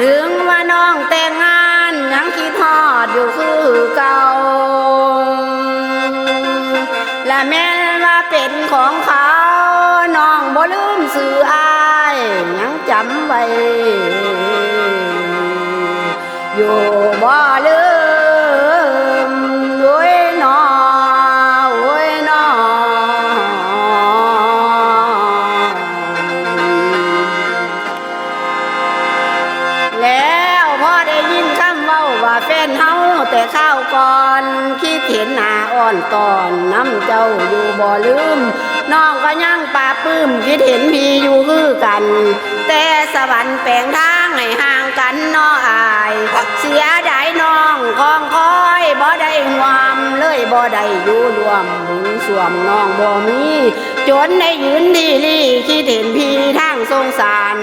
ถึงว่าน้องแต่งงานยังคิดทอดอยู่คือเก่า และแม้ว่าเป็นของเขา น้องบ่ลืมสื่ออายยังจำไว้ อยู่บ่ลืม แต่ข้าวก่อน คิดเห็นหน้าอ่อนตอนน้ำเจ้าอยู่บ่ลืมน้องก็ยังปลาปื้มคิดเห็นพี่อยู่คือกัน แต่สวรรค์แปลงทางให้ห่างกันน้ออาย เสียดายน้องคองคอยบ่ได้หวามเลยบ่ได้อยู่รวมบุญสวมน้องบ่มีจนได้ยืนที่ลี่คิดเห็นพี่ทางสงสาร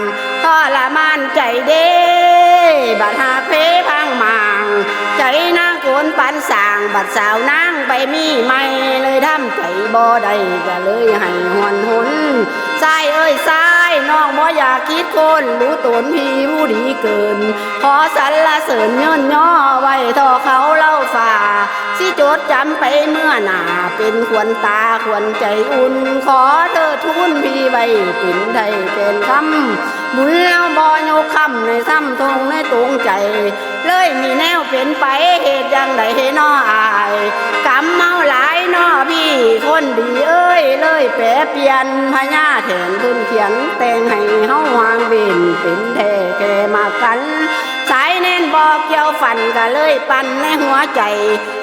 ทรมานใจเด้บัดหาเพพา ใจนางโกนปันสางบัดสาวนางไปมีไม่เลยทำใจบ่ได้ก็เลยให้หวนหนสายเอ้ยสายน้องบ่อยากคิดคนรู้ตนพี่ผู้ดีเกิน ขอสรรเสริญย่นย่อไว้ทอเขาเล่าฝ่า จดจำไปเมื่อหนาเป็นควรตาควรใจอุ่น ขอเธอทุนพี่ไว้เป็นไทยเป็นคำบุญแล้วบอยกคำในซ้ำทงในตรงใจ เลยมีแนวเป็นไปเหตุยังไดให้น้ออายกำเมาหลายน้อพี่คนดีเอ้ยเลยแปรเปลี่ยนพญาแทนทุนเขียนแต่งให้เฮาวางเวนเป็นแท้แก่มากัน สายแน่นบอกเกี่ยวฝันก็เลยปั่นในหัวใจ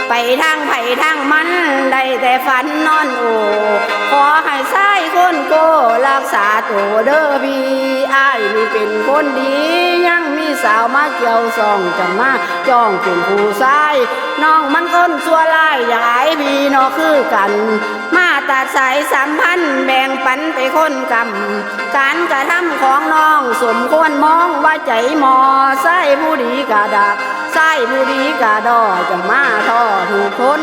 ไปทางไผ่ทางมัน ได้แต่ฝันนอนโอขอให้สายคนโกรักษาตัวเด้อพี่อ้ายนี่เป็นคนดี ยังมีสาวมาเกี่ยวซองจะมาจ้องเป็นผู้ชายน้องมันคนสัวลายอยากให้พี่นอคือกัน มาตัดสายสัมพันธ์แบ่งปันไปคนกำการกระทำของน้องสมควรมองว่าใจหมอใส่ผู้ดีกระดัก ใส่ผู้ดีกะดอจะมาทอถูกคน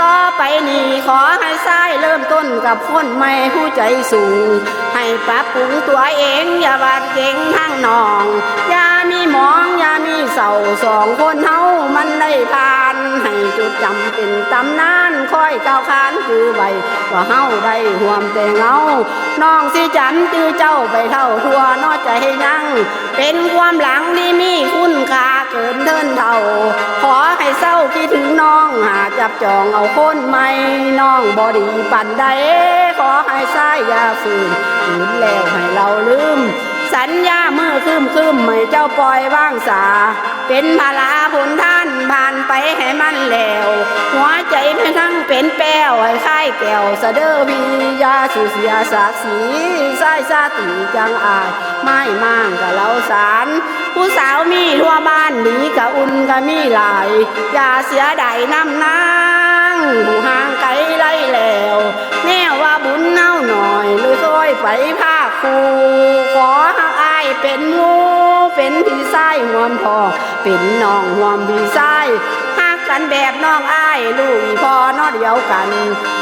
ต่อไปนี้ขอให้ใส่เริ่มต้นกับคนไม่ผู้ใจสูง ให้ปรับปรุงตัวเองอย่าบาดเก่งทั้งน้อง อย่ามีหมองอย่ามีเศร้าสองคน จำเป็นตำนานคอยก้าวขานคือใบว่าเฮาได้ห่วมแต่เงาน้องสิจำจือเจ้าไปเท่าทัวนอใจยังเป็นความหลังที่มีคุณค่าเกินเทินเท่า ขอให้เศร้าคิดถึงน้องหาจับจองเอาคนใหม่น้องบอดีปันใดขอให้สายยาฝืนฝืนแล้วให้เราลืม สัญญาเมื่อคืมคืมไม่เจ้าปล่อยว่างสา เป็นภาระผลท่านผ่านไปให้มันแล้ว หัวใจไม่ทั้งเป็นแป้วให้ค่ายแก้วสะเดอพียาสุเสียศักดิ์ศรีสายสาติจังอายไม่มั่างกับเราสารผู้สาวมีทั่วบ้านดีกับอุ่นก็มีหลายอย่าเสียดายน้ำนางผู้ห่างไกลไล่แล้วแน่ว่าบุญเน่าหน่อยเลยซอยไปภาคคูขอหักอายเป็นหมูเป็นพี่ ไส้ห่วมพอเป็นน้องห่วมพี่ไส้หักกันแบบน้องอายลูกอีพ่อนอเดียวกัน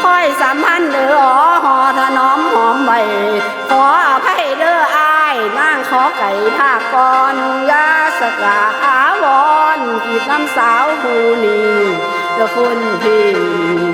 ค่อยสัมพันธ์เด้ออ๋อหอถนอมหอมใบขออภัยเด้ออายนางขอไก่ภาคก่อนยาสกาอาวรกีดน้ำสาวผู้นี้เด้อคุณพี่